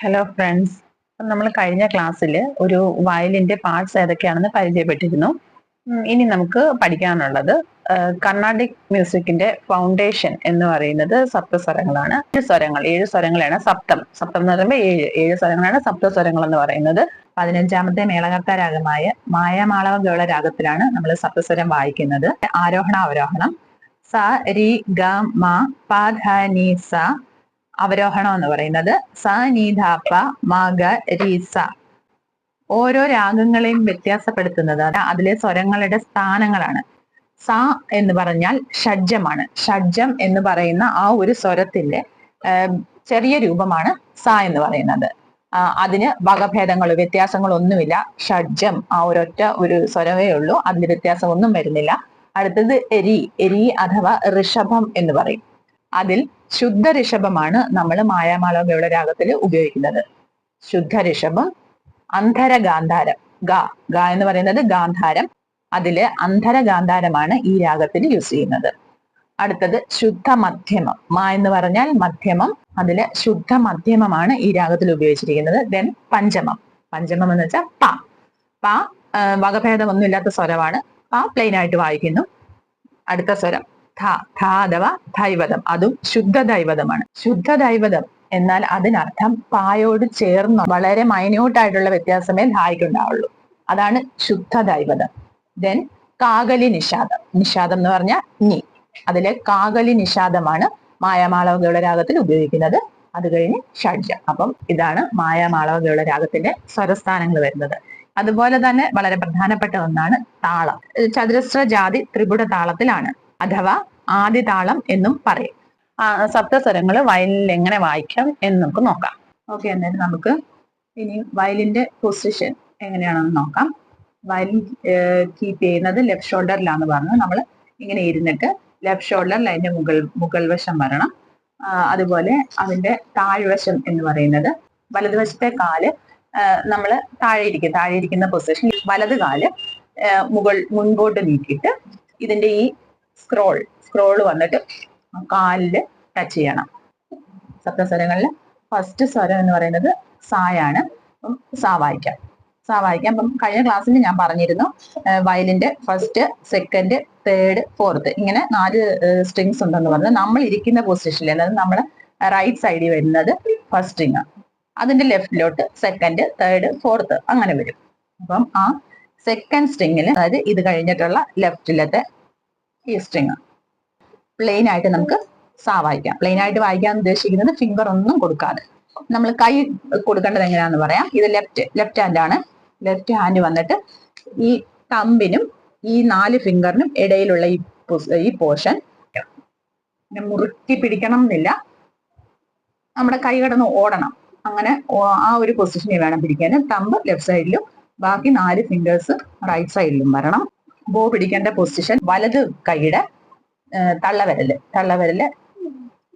Hello friends നമ്മൾ കഴിഞ്ഞ ക്ലാസ്സിൽ ഒരു വയലിന്റെ പാർട്സ് ഏതൊക്കെയാണെന്ന് പരിചയപ്പെട്ടിരുന്നു. ഇനി നമുക്ക് പഠിക്കാനുള്ളത് കർണാടിക് മ്യൂസിക്കിന്റെ ഫൗണ്ടേഷൻ എന്ന് പറയുന്നത് സപ്തസ്വരങ്ങളാണ്. ഏഴ് സ്വരങ്ങൾ ഏഴ് സ്വരങ്ങളാണ് സപ്തം. സപ്തം എന്ന് പറയുമ്പോൾ ഏഴ് ഏഴ് സ്വരങ്ങളാണ് സപ്തസ്വരങ്ങൾ എന്ന് പറയുന്നത്. പതിനഞ്ചാമത്തെ മേളകർത്ത രാഗമായ മായാമാളവ ഗൗള രാഗത്തിലാണ് നമ്മൾ സപ്തസ്വരം വായിക്കുന്നത്. ആരോഹണ അവരോഹണം. സ രി ഗ മ പ ധ നി സ അവരോഹണം എന്ന് പറയുന്നത്. സ നീ മഗ രീസ ഓരോ രാഗങ്ങളെയും വ്യത്യാസപ്പെടുത്തുന്നത് അതിലെ സ്വരങ്ങളുടെ സ്ഥാനങ്ങളാണ്. സ എന്ന് പറഞ്ഞാൽ ഷഡ്ജമാണ്. ഷഡ്ജം എന്ന് പറയുന്ന ആ ഒരു സ്വരത്തിന്റെ ചെറിയ രൂപമാണ് സ എന്ന് പറയുന്നത്. അതിന് വകഭേദങ്ങൾ വ്യത്യാസങ്ങളൊന്നുമില്ല ഷഡ്ജം ആ ഒരൊറ്റ ഒരു സ്വരമേ ഉള്ളൂ. അതിൽ വ്യത്യാസമൊന്നും വരുന്നില്ല. അടുത്തത് എരി. എരി അഥവാ ഋഷഭം എന്ന് പറയും. അതിൽ ശുദ്ധ ഋഷഭമാണ് നമ്മൾ മായാമാളവയുടെ രാഗത്തിൽ ഉപയോഗിക്കുന്നത്. ശുദ്ധ ഋഷഭം അന്ധര ഗാന്ധാരം ഗ ഗ എന്ന് പറയുന്നത് ഗാന്ധാരം. അതിൽ അന്ധര ഗാന്ധാരമാണ് ഈ രാഗത്തിൽ യൂസ് ചെയ്യുന്നത്. അടുത്തത് ശുദ്ധ മധ്യമം മാ എന്ന് പറഞ്ഞാൽ മധ്യമം. അതിൽ ശുദ്ധ മധ്യമമാണ് ഈ രാഗത്തിൽ ഉപയോഗിച്ചിരിക്കുന്നത്. ദെൻ പഞ്ചമം. പഞ്ചമം എന്ന് വെച്ചാൽ പ. പ വകഭേദമൊന്നുമില്ലാത്ത സ്വരമാണ്. പ പ്ലെയിൻ ആയിട്ട് വായിക്കുന്നു. അടുത്ത സ്വരം. ധ ധ അഥവാ ദൈവതം. അതും ശുദ്ധ ദൈവതമാണ്. ശുദ്ധ ദൈവതം എന്നാൽ അതിനർത്ഥം പായോട് ചേർന്ന് വളരെ മൈന്യൂട്ടായിട്ടുള്ള വ്യത്യാസമേ ധായ്ക്കുണ്ടാവുള്ളൂ അതാണ് ശുദ്ധ ദൈവതം. ദെൻ കാകലി നിഷാദം. നിഷാദം എന്ന് പറഞ്ഞാൽ നി അതിലെ കാകലി നിഷാദമാണ് മായാമാളവ ഗൗളരാഗത്തിൽ ഉപയോഗിക്കുന്നത്. അത് കഴിഞ്ഞ് ഷഡ്ജ അപ്പം ഇതാണ് മായാമാളവ ഗൗളരാഗത്തിന്റെ സ്വരസ്ഥാനങ്ങൾ വരുന്നത്. അതുപോലെ തന്നെ വളരെ പ്രധാനപ്പെട്ട ഒന്നാണ് താളം. ചതുരശ്ര ജാതി ത്രിപുട താളത്തിലാണ്. അഥവാ ആദ്യ താളം എന്നും പറയും. സപ്തസ്വരങ്ങൾ വയലിൽ എങ്ങനെ വായിക്കാം എന്ന് നമുക്ക് നോക്കാം. ഓക്കെ എന്നിട്ട് നമുക്ക് ഇനി വയലിന്റെ പൊസിഷൻ എങ്ങനെയാണെന്ന് നോക്കാം. വയലിൻ കീപ്പ് ചെയ്യുന്നത് ലെഫ്റ്റ് ഷോൾഡറിലാന്ന് പറഞ്ഞു. നമ്മൾ ഇങ്ങനെ ഇരുന്നിട്ട് ലെഫ്റ്റ് ഷോൾഡർ അതിന്റെ മുകൾ മുകൾ വശം വരണം. അതുപോലെ അതിന്റെ താഴ്വശം എന്ന് പറയുന്നത് വലതുവശത്തെ കാൽ നമ്മൾ താഴെ ഇരിക്കും. താഴെ ഇരിക്കുന്ന പൊസിഷൻ വലത് കാൽ മുകൾ മുൻപോട്ട് നീക്കിയിട്ട് ഇതിന്റെ ഈ സ്ക്രോൾ സ്ക്രോൾ വന്നിട്ട് കാലിൽ ടച്ച് ചെയ്യണം. സപ്തസ്വരങ്ങളിൽ ഫസ്റ്റ് സ്വരം എന്ന് പറയുന്നത് സായാണ്. അപ്പം സാ വായിക്കാം. സാ വായിക്കാം. അപ്പം കഴിഞ്ഞ ക്ലാസ്സിൽ ഞാൻ പറഞ്ഞിരുന്നു വയലിന്റെ ഫസ്റ്റ് സെക്കൻഡ് തേർഡ് ഫോർത്ത് ഇങ്ങനെ നാല് സ്ട്രിങ്സ് ഉണ്ടെന്ന് പറഞ്ഞു നമ്മൾ ഇരിക്കുന്ന പൊസിഷനിൽ അതായത് നമ്മൾ റൈറ്റ് സൈഡിൽ വരുന്നത് ഫസ്റ്റ് സ്ട്രിങ് അതിന്റെ ലെഫ്റ്റിലോട്ട് സെക്കൻഡ് തേർഡ് ഫോർത്ത് അങ്ങനെ വരും. അപ്പം ആ സെക്കൻഡ് സ്ട്രിങ്ങിൽ അതായത് ഇത് കഴിഞ്ഞിട്ടുള്ള ലെഫ്റ്റിലത്തെ ഈ സ്ട്രിങ് പ്ലെയിൻ ആയിട്ട് നമുക്ക് സാ വായിക്കാം. പ്ലെയിൻ ആയിട്ട് വായിക്കാൻ ഉദ്ദേശിക്കുന്നത് ഫിംഗർ ഒന്നും കൊടുക്കാതെ. നമ്മൾ കൈ കൊടുക്കേണ്ടത് എങ്ങനെയാന്ന് പറയാം. ഇത് ലെഫ്റ്റ് ലെഫ്റ്റ് ഹാൻഡ് ആണ്. ലെഫ്റ്റ് ഹാൻഡ് വന്നിട്ട് ഈ തമ്പിനും ഈ നാല് ഫിംഗറിനും ഇടയിലുള്ള ഈ ഈ പോർഷൻ മുറുക്കി പിടിക്കണം എന്നില്ല. നമ്മുടെ കൈ കടന്ന് ഓടണം. അങ്ങനെ ആ ഒരു പൊസിഷനിൽ വേണം പിടിക്കാൻ. തമ്പ് ലെഫ്റ്റ് സൈഡിലും ബാക്കി നാല് ഫിംഗേഴ്സ് റൈറ്റ് സൈഡിലും വരണം. ബോ പിടിക്കേണ്ട പൊസിഷൻ വലത് കൈയുടെ തള്ളവിരൽ തള്ളവിരൽ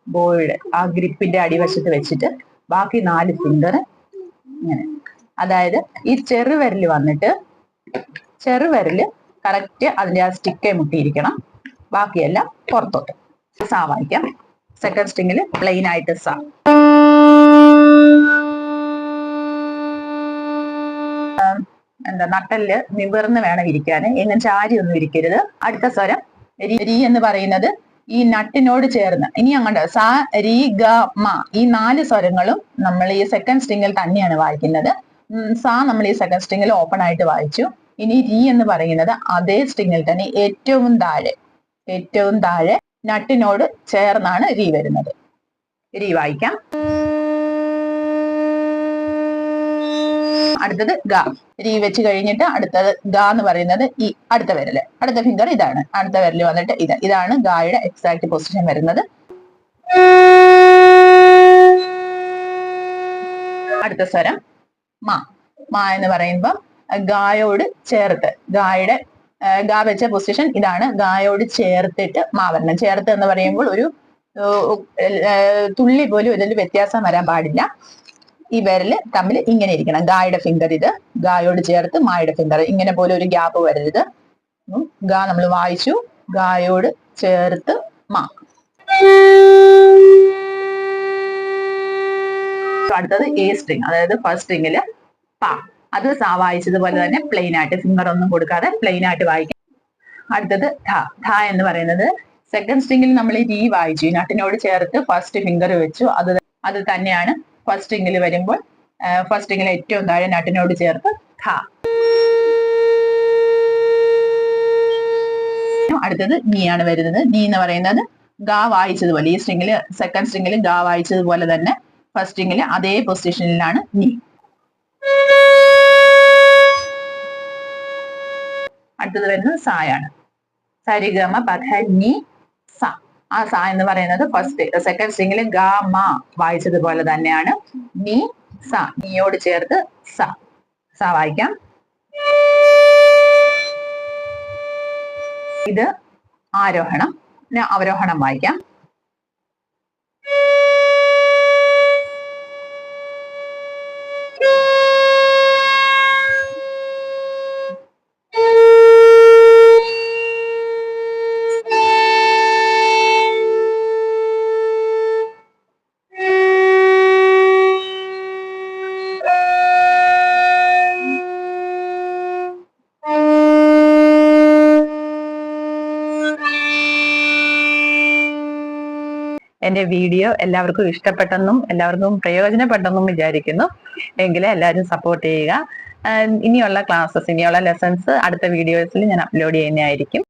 ബോയുടെ ആ ഗ്രിപ്പിന്റെ അടിവശത്ത് വെച്ചിട്ട് ബാക്കി നാല് ഫിംഗർ ഇങ്ങനെ. അതായത് ഈ ചെറുവിരൽ വന്നിട്ട് ചെറുവിരൽ കറക്റ്റ് അതിന്റെ ആ സ്റ്റിക്കെ മുട്ടിയിരിക്കണം. ബാക്കിയെല്ലാം പുറത്തോട്ട്. സാ വായിക്കാം. സെക്കൻഡ് സ്ട്രിങ്ങിൽ പ്ലെയിൻ ആയിട്ട് സാ. എന്താ നട്ടൽ നിവർന്ന് വേണം ഇരിക്കാൻ എങ്ങനെ ചാരി ഒന്നും ഇരിക്കരുത്. അടുത്ത സ്വരം. രി എന്ന് പറയുന്നത് ഈ നട്ടിനോട് ചേർന്ന്. ഇനി അങ്ങോട്ട് സ രി ഗ മ ഈ നാല് സ്വരങ്ങളും നമ്മൾ ഈ സെക്കൻഡ് സ്ട്രിങ്ങിൽ തന്നെയാണ് വായിക്കുന്നത്. സ നമ്മൾ ഈ സെക്കൻഡ് സ്ട്രിങ്ങിൽ ഓപ്പൺ ആയിട്ട് വായിച്ചു. ഇനി രി എന്ന് പറയുന്നത് അതേ സ്ട്രിങ്ങിൽ തന്നെ ഏറ്റവും താഴെ ഏറ്റവും താഴെ നട്ടിനോട് ചേർന്നാണ് രി വരുന്നത്. രി വായിക്കാം. അടുത്തത് ഗ. രീ വെച്ച് കഴിഞ്ഞിട്ട് അടുത്തത് ഗ എന്ന് പറയുന്നത് ഈ അടുത്ത വിരൽ. അടുത്ത ഫിംഗർ ഇതാണ്. അടുത്ത വിരൽ വന്നിട്ട് ഇത്. ഇതാണ് ഗായുടെ എക്സാക്ട് പൊസിഷൻ വരുന്നത്. അടുത്ത സ്വരം മാ. മാ എന്ന് പറയുമ്പം ഗായോട് ചേർത്ത്. ഗായുടെ ഗാ വെച്ച പൊസിഷൻ ഇതാണ്. ഗായോട് ചേർത്തിട്ട് മാ വരണം. ചേർത്ത് എന്ന് പറയുമ്പോൾ ഒരു തുള്ളി പോലും ഇതിൽ വ്യത്യാസം വരാൻ പാടില്ല. ഈ വിരൽ തമ്മിൽ ഇങ്ങനെ ഇരിക്കണം. ഗായുടെ ഫിംഗർ ഇത് ഗായോട് ചേർത്ത് മായുടെ ഫിംഗർ ഇങ്ങനെ പോലെ ഒരു ഗ്യാപ്പ് വരരുത്. ഗാ നമ്മൾ വായിച്ചു. ഗായോട് ചേർത്ത് മാ. അടുത്തത് എ സ്ട്രിങ് അതായത് ഫസ്റ്റ് സ്ട്രിങ്ങിൽ പ. അത് വായിച്ചതുപോലെ തന്നെ പ്ലെയിൻ ആയിട്ട് ഫിംഗർ ഒന്നും കൊടുക്കാതെ പ്ലെയിൻ ആയിട്ട് വായിക്കാം. അടുത്തത് ധ. ധ എന്ന് പറയുന്നത് സെക്കൻഡ് സ്ട്രിങ്ങിൽ നമ്മൾ ഈ വായിച്ചു. ഈ നട്ടിനോട് ചേർത്ത് ഫസ്റ്റ് ഫിംഗർ വെച്ചു. അത് അത് തന്നെയാണ് ഫസ്റ്റ് സ്ട്രിങ്ങിൽ വരുമ്പോൾ ഫസ്റ്റ് സ്ട്രിങ്ങിൽ ഏറ്റവും താഴെ നട്ടിനോട് ചേർത്ത് ഖ. അടുത്തത് നീ ആണ് വരുന്നത്. നീ എന്ന് പറയുന്നത് ഗാ വായിച്ചതുപോലെ. ഈ സ്ട്രിങ്ങിൽ സെക്കൻഡ് സ്ട്രിങ്ങിൽ ഗാ വായിച്ചതുപോലെ തന്നെ ഫസ്റ്റ് സ്ട്രിങ്ങിൽ അതേ പൊസിഷനിലാണ് നീ. അടുത്തത് വരുന്നത് സായാണ്. സരിഗമ പഥ നീ സ. ആ സ എന്ന് പറയുന്നത് ഫസ്റ്റ് സെക്കൻഡ് സ്ട്രിങ്ങിൽ ഗ മ വായിച്ചതുപോലെ തന്നെയാണ്. നീ സ. നീയോട് ചേർത്ത് സ. സ വായിക്കാം. ഇത് ആരോഹണം അവരോഹണം വായിക്കാം. എന്റെ വീഡിയോ എല്ലാവർക്കും ഇഷ്ടപ്പെട്ടെന്നും എല്ലാവർക്കും പ്രയോജനപ്പെട്ടെന്നും വിചാരിക്കുന്നു. എങ്കിൽ എല്ലാവരും സപ്പോർട്ട് ചെയ്യുക. ഇനിയുള്ള ക്ലാസ്സസ് ഇനിയുള്ള ലെസൺസ് അടുത്ത വീഡിയോസിൽ ഞാൻ അപ്ലോഡ് ചെയ്യുന്നതായിരിക്കും.